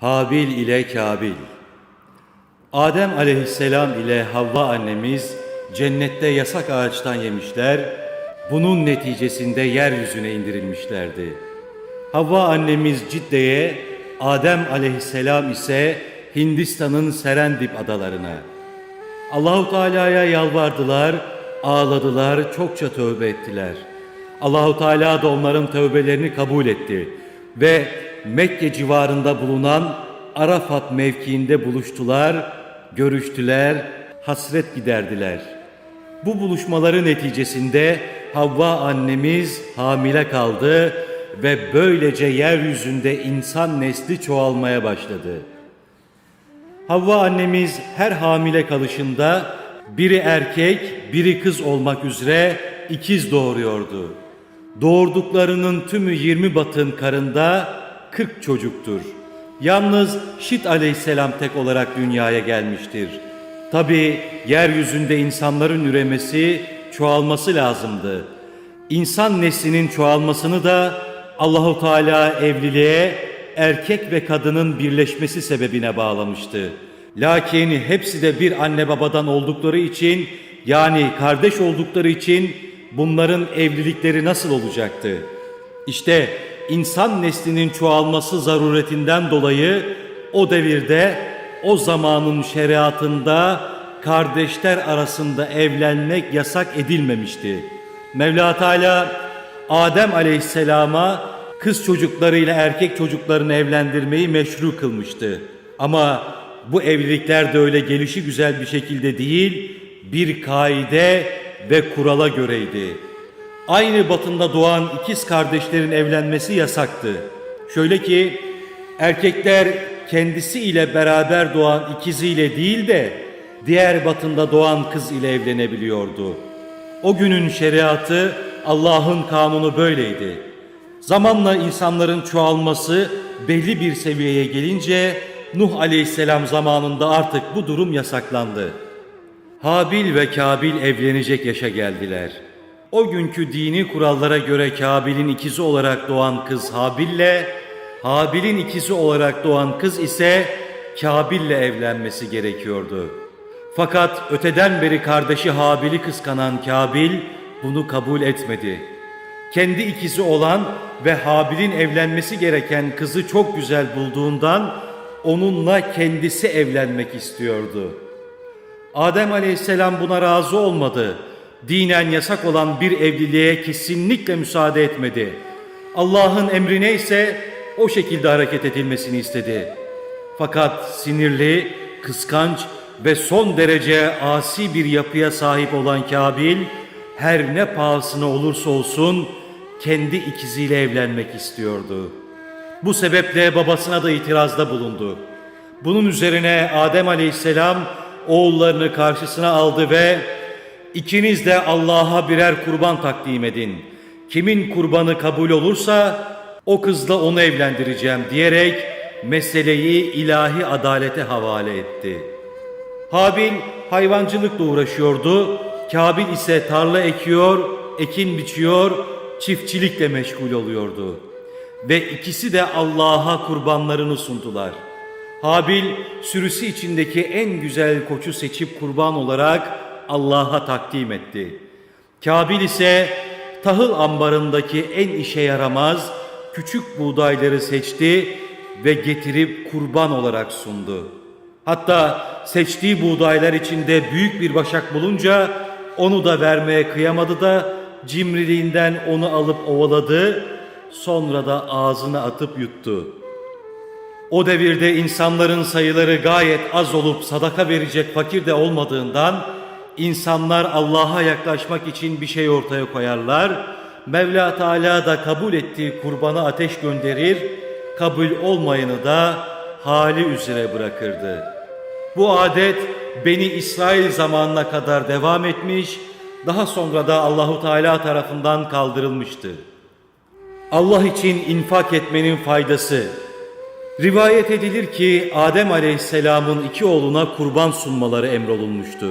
Habil ile Kabil Adem aleyhisselam ile Havva annemiz cennette yasak ağaçtan yemişler, bunun neticesinde yeryüzüne indirilmişlerdi. Havva annemiz Cidde'ye, Adem aleyhisselam ise Hindistan'ın Serendip adalarına. Allahu Teala'ya yalvardılar, ağladılar, çokça tövbe ettiler. Allahu Teala da onların tövbelerini kabul etti ve Mekke civarında bulunan Arafat mevkiinde buluştular, görüştüler, hasret giderdiler. Bu buluşmaları neticesinde Havva annemiz hamile kaldı ve böylece yeryüzünde insan nesli çoğalmaya başladı. Havva annemiz her hamile kalışında biri erkek, biri kız olmak üzere ikiz doğuruyordu. Doğurduklarının tümü 20 batın karında 40 çocuktur. Yalnız Şit aleyhisselam tek olarak dünyaya gelmiştir. Tabi yeryüzünde insanların üremesi, çoğalması lazımdı. İnsan neslinin çoğalmasını da Allahu Teala evliliğe erkek ve kadının birleşmesi sebebine bağlamıştı. Lakin hepsi de bir anne babadan oldukları için yani kardeş oldukları için bunların evlilikleri nasıl olacaktı? İşte insan neslinin çoğalması zaruretinden dolayı o devirde o zamanın şeriatında kardeşler arasında evlenmek yasak edilmemişti. Mevla Teala Adem Aleyhisselam'a kız çocuklarıyla erkek çocuklarını evlendirmeyi meşru kılmıştı. Ama bu evlilikler de öyle gelişi güzel bir şekilde değil, bir kaide ve kurala göreydi. Aynı batında doğan ikiz kardeşlerin evlenmesi yasaktı. Şöyle ki erkekler kendisi ile beraber doğan ikiziyle değil de diğer batında doğan kız ile evlenebiliyordu. O günün şeriatı Allah'ın kanunu böyleydi. Zamanla insanların çoğalması belli bir seviyeye gelince Nuh aleyhisselam zamanında artık bu durum yasaklandı. Habil ve Kabil evlenecek yaşa geldiler. O günkü dini kurallara göre Kabil'in ikizi olarak doğan kız Habil'le, Habil'in ikizi olarak doğan kız ise Kabil'le evlenmesi gerekiyordu. Fakat öteden beri kardeşi Habil'i kıskanan Kabil bunu kabul etmedi. Kendi ikizi olan ve Habil'in evlenmesi gereken kızı çok güzel bulduğundan onunla kendisi evlenmek istiyordu. Adem aleyhisselam buna razı olmadı. Dinen yasak olan bir evliliğe kesinlikle müsaade etmedi. Allah'ın emri neyse o şekilde hareket edilmesini istedi. Fakat sinirli, kıskanç ve son derece asi bir yapıya sahip olan Kabil, her ne pahasına olursa olsun kendi ikiziyle evlenmek istiyordu. Bu sebeple babasına da itirazda bulundu. Bunun üzerine Adem aleyhisselam oğullarını karşısına aldı ve ikiniz de Allah'a birer kurban takdim edin. Kimin kurbanı kabul olursa o kızla onu evlendireceğim diyerek meseleyi ilahi adalete havale etti. Habil hayvancılıkla uğraşıyordu, Kabil ise tarla ekiyor, ekin biçiyor, çiftçilikle meşgul oluyordu. Ve ikisi de Allah'a kurbanlarını sundular. Habil sürüsü içindeki en güzel koçu seçip kurban olarak Allah'a takdim etti. Kabil ise tahıl ambarındaki en işe yaramaz küçük buğdayları seçti ve getirip kurban olarak sundu. Hatta seçtiği buğdaylar içinde büyük bir başak bulunca onu da vermeye kıyamadı da cimriliğinden onu alıp ovaladı, sonra da ağzına atıp yuttu. O devirde insanların sayıları gayet az olup sadaka verecek fakir de olmadığından insanlar Allah'a yaklaşmak için bir şey ortaya koyarlar. Mevla Teala da kabul ettiği kurbanı ateş gönderir, kabul olmayanı da hali üzere bırakırdı. Bu adet Beni İsrail zamanına kadar devam etmiş, daha sonra da Allahu Teala tarafından kaldırılmıştı. Allah için infak etmenin faydası. Rivayet edilir ki Adem Aleyhisselam'ın iki oğluna kurban sunmaları emrolunmuştu.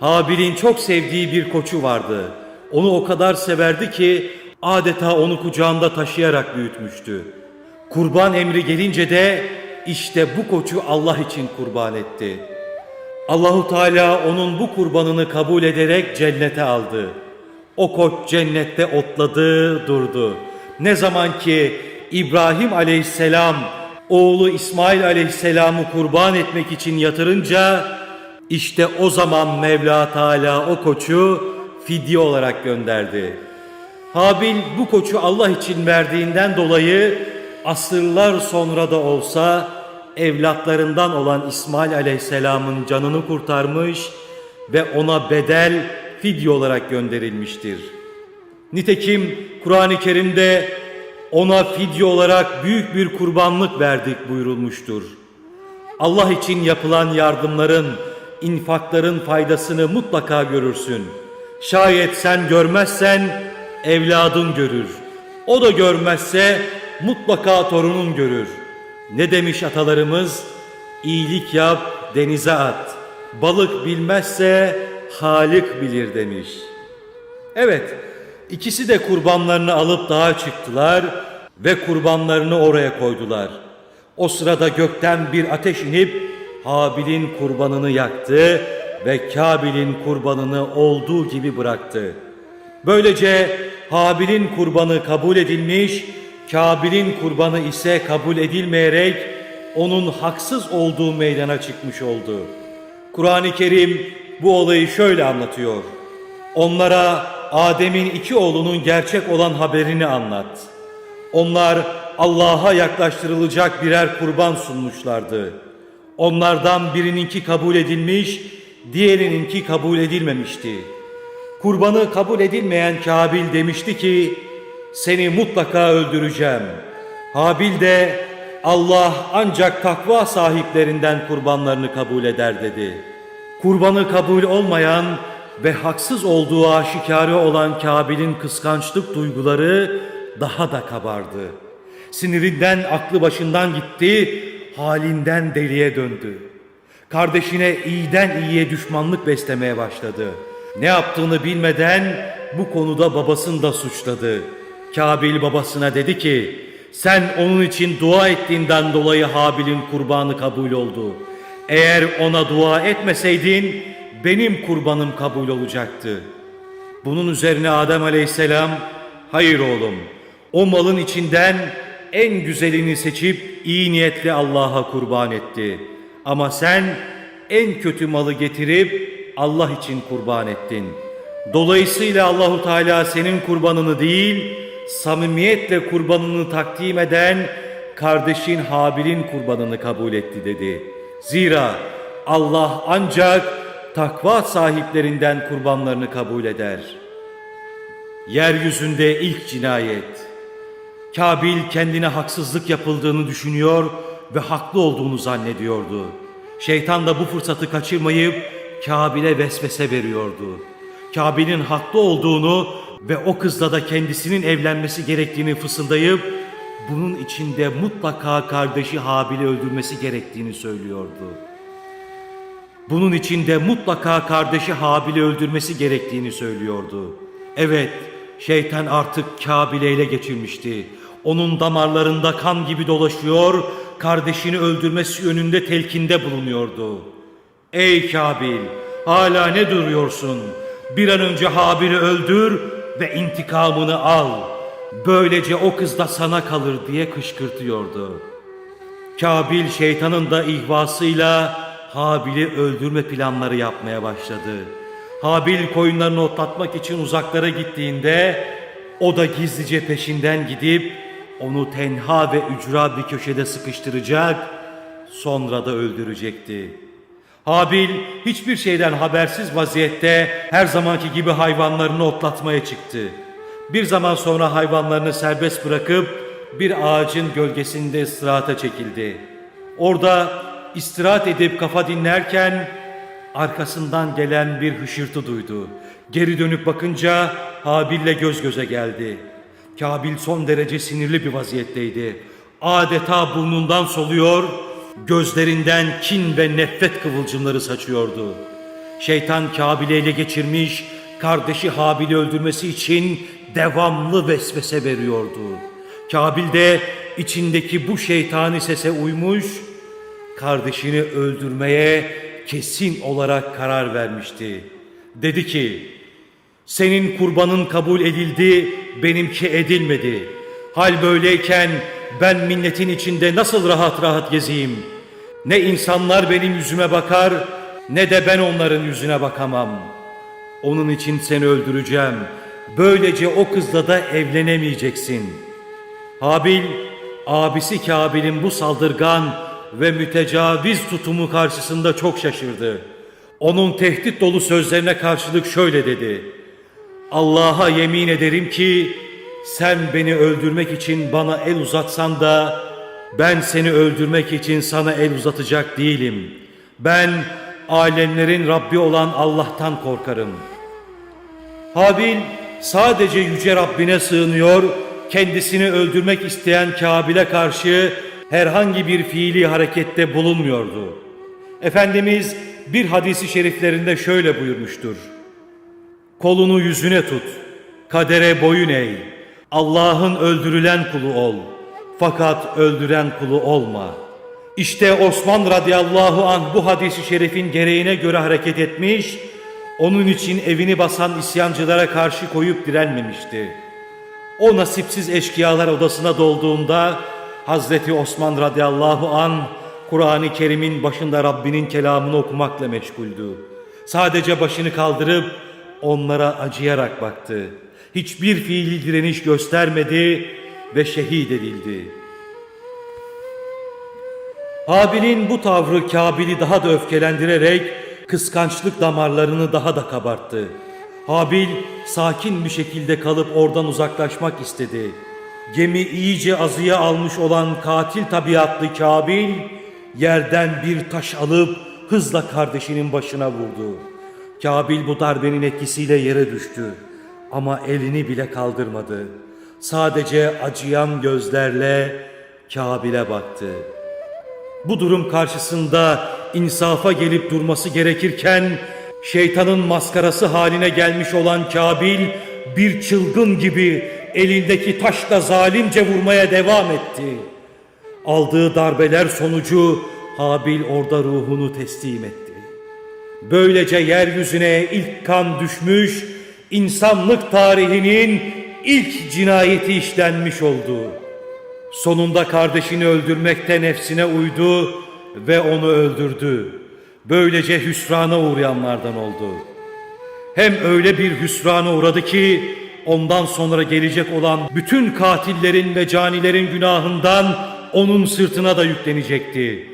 Habil'in çok sevdiği bir koçu vardı. Onu o kadar severdi ki adeta onu kucağında taşıyarak büyütmüştü. Kurban emri gelince de işte bu koçu Allah için kurban etti. Allahu Teala onun bu kurbanını kabul ederek cennete aldı. O koç cennette otladı, durdu. Ne zaman ki İbrahim aleyhisselam oğlu İsmail aleyhisselamı kurban etmek için yatırınca işte o zaman Mevla Teala o koçu fidye olarak gönderdi. Habil bu koçu Allah için verdiğinden dolayı asırlar sonra da olsa evlatlarından olan İsmail aleyhisselamın canını kurtarmış ve ona bedel fidye olarak gönderilmiştir. Nitekim Kur'an-ı Kerim'de ona fidye olarak büyük bir kurbanlık verdik buyurulmuştur. Allah için yapılan yardımların, infakların faydasını mutlaka görürsün. Şayet sen görmezsen evladın görür. O da görmezse mutlaka torunun görür. Ne demiş atalarımız? İyilik yap, denize at. Balık bilmezse Halik bilir demiş. Evet, ikisi de kurbanlarını alıp dağa çıktılar ve kurbanlarını oraya koydular. O sırada gökten bir ateş inip Habil'in kurbanını yaktı ve Kabil'in kurbanını olduğu gibi bıraktı. Böylece Habil'in kurbanı kabul edilmiş, Kabil'in kurbanı ise kabul edilmeyerek onun haksız olduğu meydana çıkmış oldu. Kur'an-ı Kerim bu olayı şöyle anlatıyor. Onlara Adem'in iki oğlunun gerçek olan haberini anlat. Onlar Allah'a yaklaştırılacak birer kurban sunmuşlardı. Onlardan birininki kabul edilmiş, diğerininki kabul edilmemişti. Kurbanı kabul edilmeyen Kabil demişti ki, seni mutlaka öldüreceğim. Habil de Allah ancak takva sahiplerinden kurbanlarını kabul eder dedi. Kurbanı kabul olmayan ve haksız olduğu aşikare olan Kabil'in kıskançlık duyguları daha da kabardı. Sinirinden aklı başından gitti, halinden deliye döndü. Kardeşine iyiden iyiye düşmanlık beslemeye başladı. Ne yaptığını bilmeden bu konuda babasını da suçladı. Kabil babasına dedi ki, sen onun için dua ettiğinden dolayı Habil'in kurbanı kabul oldu. Eğer ona dua etmeseydin benim kurbanım kabul olacaktı. Bunun üzerine Adem aleyhisselam, hayır oğlum, o malın içinden en güzelini seçip iyi niyetli Allah'a kurban etti. Ama sen en kötü malı getirip Allah için kurban ettin. Dolayısıyla Allahu Teala senin kurbanını değil, samimiyetle kurbanını takdim eden kardeşin Habil'in kurbanını kabul etti dedi. Zira Allah ancak takva sahiplerinden kurbanlarını kabul eder. Yeryüzünde ilk cinayet. Kabil kendine haksızlık yapıldığını düşünüyor ve haklı olduğunu zannediyordu. Şeytan da bu fırsatı kaçırmayıp Kabil'e vesvese veriyordu. Kabil'in haklı olduğunu ve o kızla da kendisinin evlenmesi gerektiğini fısıldayıp bunun içinde mutlaka kardeşi Habil'i öldürmesi gerektiğini söylüyordu. Bunun içinde mutlaka kardeşi Habil'i öldürmesi gerektiğini söylüyordu. Evet, şeytan artık Kabil'i ele geçirmişti. Onun damarlarında kan gibi dolaşıyor, kardeşini öldürmesi yönünde telkinde bulunuyordu. Ey Kabil, hala ne duruyorsun? Bir an önce Habil'i öldür ve intikamını al. Böylece o kız da sana kalır diye kışkırtıyordu. Kabil şeytanın da ihvasıyla Habil'i öldürme planları yapmaya başladı. Habil koyunlarını otlatmak için uzaklara gittiğinde o da gizlice peşinden gidip onu tenha ve ücra bir köşede sıkıştıracak, sonra da öldürecekti. Habil hiçbir şeyden habersiz vaziyette her zamanki gibi hayvanlarını otlatmaya çıktı. Bir zaman sonra hayvanlarını serbest bırakıp bir ağacın gölgesinde istirahata çekildi. Orada istirahat edip kafa dinlerken arkasından gelen bir hışırtı duydu. Geri dönüp bakınca Habil'le göz göze geldi. Kabil son derece sinirli bir vaziyetteydi. Adeta burnundan soluyor, gözlerinden kin ve nefret kıvılcımları saçıyordu. Şeytan Kabil'i ele geçirmiş, kardeşi Habil'i öldürmesi için devamlı vesvese veriyordu. Kabil de içindeki bu şeytani sese uymuş kardeşini öldürmeye kesin olarak karar vermişti. Dedi ki, senin kurbanın kabul edildi, benimki edilmedi. Hal böyleyken ben milletin içinde nasıl rahat rahat gezeyim? Ne insanlar benim yüzüme bakar, ne de ben onların yüzüne bakamam. Onun için seni öldüreceğim. Böylece o kızla da evlenemeyeceksin. Habil, abisi Kabil'in bu saldırgan ve mütecaviz tutumu karşısında çok şaşırdı. Onun tehdit dolu sözlerine karşılık şöyle dedi. Allah'a yemin ederim ki sen beni öldürmek için bana el uzatsan da ben seni öldürmek için sana el uzatacak değilim. Ben alemlerin Rabbi olan Allah'tan korkarım. Habil sadece yüce Rabbine sığınıyor, kendisini öldürmek isteyen Kabil'e karşı herhangi bir fiili harekette bulunmuyordu. Efendimiz bir hadisi şeriflerinde şöyle buyurmuştur. Kolunu yüzüne tut, kadere boyun eğ. Allah'ın öldürülen kulu ol. Fakat öldüren kulu olma. İşte Osman radıyallahu anh bu hadisi şerifin gereğine göre hareket etmiş, onun için evini basan isyancılara karşı koyup direnmemişti. O nasipsiz eşkıyalar odasına dolduğunda Hazreti Osman radıyallahu an Kur'an-ı Kerim'in başında Rabbinin kelamını okumakla meşguldü. Sadece başını kaldırıp onlara acıyarak baktı. Hiçbir fiili direniş göstermedi ve şehit edildi. Habil'in bu tavrı Kabil'i daha da öfkelendirerek kıskançlık damarlarını daha da kabarttı. Habil sakin bir şekilde kalıp oradan uzaklaşmak istedi. Gemi iyice azıya almış olan katil tabiatlı Kabil yerden bir taş alıp hızla kardeşinin başına vurdu. Kabil bu darbenin etkisiyle yere düştü ama elini bile kaldırmadı. Sadece acıyan gözlerle Kabil'e baktı. Bu durum karşısında insafa gelip durması gerekirken şeytanın maskarası haline gelmiş olan Kabil bir çılgın gibi elindeki taşla zalimce vurmaya devam etti. Aldığı darbeler sonucu Habil orada ruhunu teslim etti. Böylece yeryüzüne ilk kan düşmüş, insanlık tarihinin ilk cinayeti işlenmiş oldu. Sonunda kardeşini öldürmekte nefsine uydu ve onu öldürdü. Böylece hüsrana uğrayanlardan oldu. Hem öyle bir hüsrana uğradı ki ondan sonra gelecek olan bütün katillerin ve canilerin günahından onun sırtına da yüklenecekti.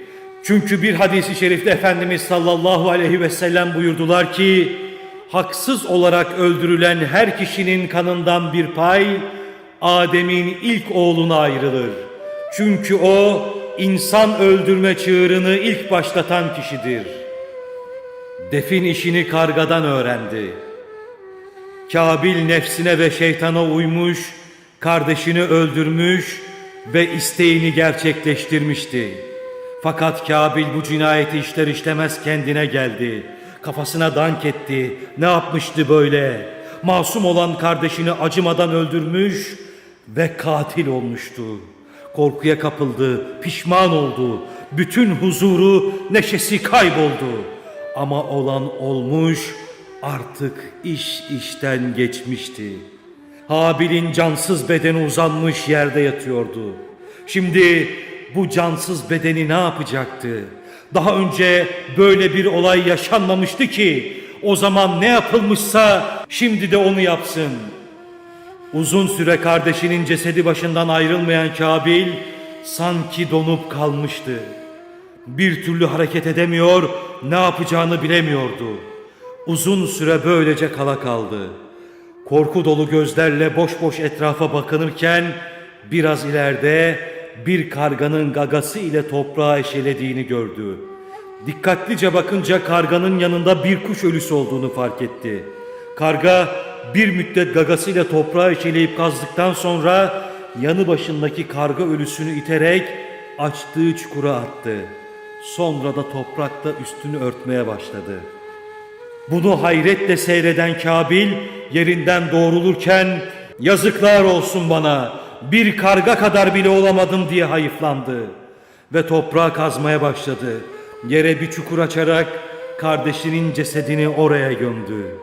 Çünkü bir hadisi şerifte Efendimiz sallallahu aleyhi ve sellem buyurdular ki haksız olarak öldürülen her kişinin kanından bir pay Adem'in ilk oğluna ayrılır. Çünkü o insan öldürme çığırını ilk başlatan kişidir. Defin işini kargadan öğrendi. Kabil nefsine ve şeytana uymuş, kardeşini öldürmüş ve isteğini gerçekleştirmişti. Fakat Kabil bu cinayeti işler işlemez kendine geldi. Kafasına dank etti. Ne yapmıştı böyle? Masum olan kardeşini acımadan öldürmüş ve katil olmuştu. Korkuya kapıldı, pişman oldu. Bütün huzuru, neşesi kayboldu. Ama olan olmuş, artık iş işten geçmişti. Habil'in cansız bedeni uzanmış yerde yatıyordu. Şimdi bu cansız bedeni ne yapacaktı? Daha önce böyle bir olay yaşanmamıştı ki o zaman ne yapılmışsa şimdi de onu yapsın. Uzun süre kardeşinin cesedi başından ayrılmayan Kabil sanki donup kalmıştı. Bir türlü hareket edemiyor, ne yapacağını bilemiyordu. Uzun süre böylece kala kaldı. Korku dolu gözlerle boş boş etrafa bakınırken biraz ileride bir karganın gagası ile toprağı eşelediğini gördü. Dikkatlice bakınca karganın yanında bir kuş ölüsü olduğunu fark etti. Karga bir müddet gagasıyla toprağı eşeleyip kazdıktan sonra yanı başındaki karga ölüsünü iterek açtığı çukura attı. Sonra da toprakla üstünü örtmeye başladı. Bunu hayretle seyreden Kabil yerinden doğrulurken yazıklar olsun bana bir karga kadar bile olamadım diye hayıflandı. ve toprağı kazmaya başladı. Yere bir çukur açarak kardeşinin cesedini oraya gömdü.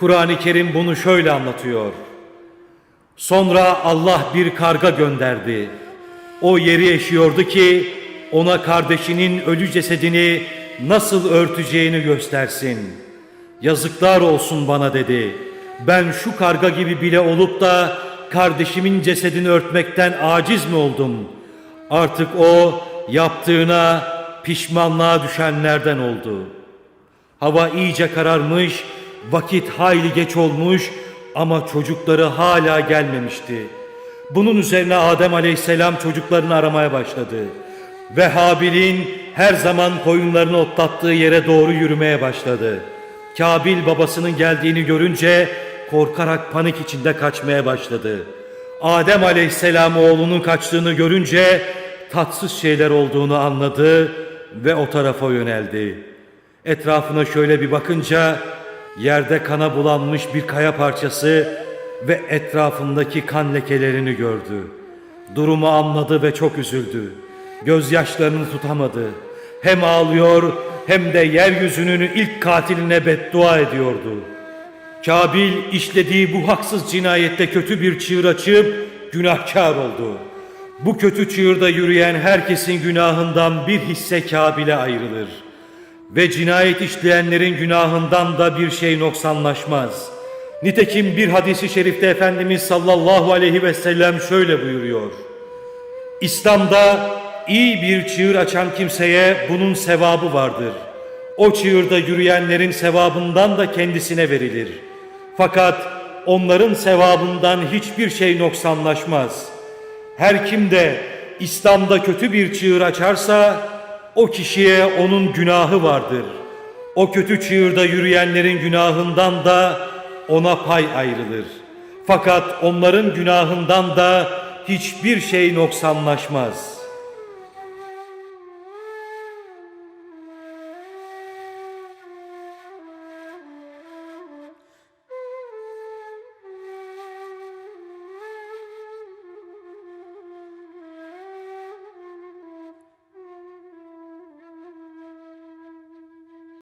Kur'an-ı Kerim bunu şöyle anlatıyor. Sonra Allah bir karga gönderdi. O yeri eşiyordu ki ona kardeşinin ölü cesedini nasıl örteceğini göstersin. Yazıklar olsun bana dedi. Ben şu karga gibi bile olup da kardeşimin cesedini örtmekten aciz mi oldum? Artık o yaptığına pişmanlığa düşenlerden oldu. Hava iyice kararmış, vakit hayli geç olmuş ama çocukları hala gelmemişti. Bunun üzerine Adem aleyhisselam çocuklarını aramaya başladı. Ve Habil'in her zaman koyunlarını otlattığı yere doğru yürümeye başladı. Kabil babasının geldiğini görünce korkarak panik içinde kaçmaya başladı. Adem aleyhisselam oğlunun kaçtığını görünce tatsız şeyler olduğunu anladı ve o tarafa yöneldi. Etrafına şöyle bir bakınca yerde kana bulanmış bir kaya parçası ve etrafındaki kan lekelerini gördü. Durumu anladı ve çok üzüldü. Gözyaşlarını tutamadı. Hem ağlıyor hem de yeryüzünün ilk katiline beddua ediyordu. Kabil işlediği bu haksız cinayette kötü bir çığır açıp günahkar oldu. Bu kötü çığırda yürüyen herkesin günahından bir hisse Kabil'e ayrılır. Ve cinayet işleyenlerin günahından da bir şey noksanlaşmaz. Nitekim bir hadisi şerifte Efendimiz sallallahu aleyhi ve sellem şöyle buyuruyor. İslam'da iyi bir çığır açan kimseye bunun sevabı vardır. O çığırda yürüyenlerin sevabından da kendisine verilir. Fakat onların sevabından hiçbir şey noksanlaşmaz. Her kim de İslam'da kötü bir çığır açarsa o kişiye onun günahı vardır. O kötü çığırda yürüyenlerin günahından da ona pay ayrılır. Fakat onların günahından da hiçbir şey noksanlaşmaz.''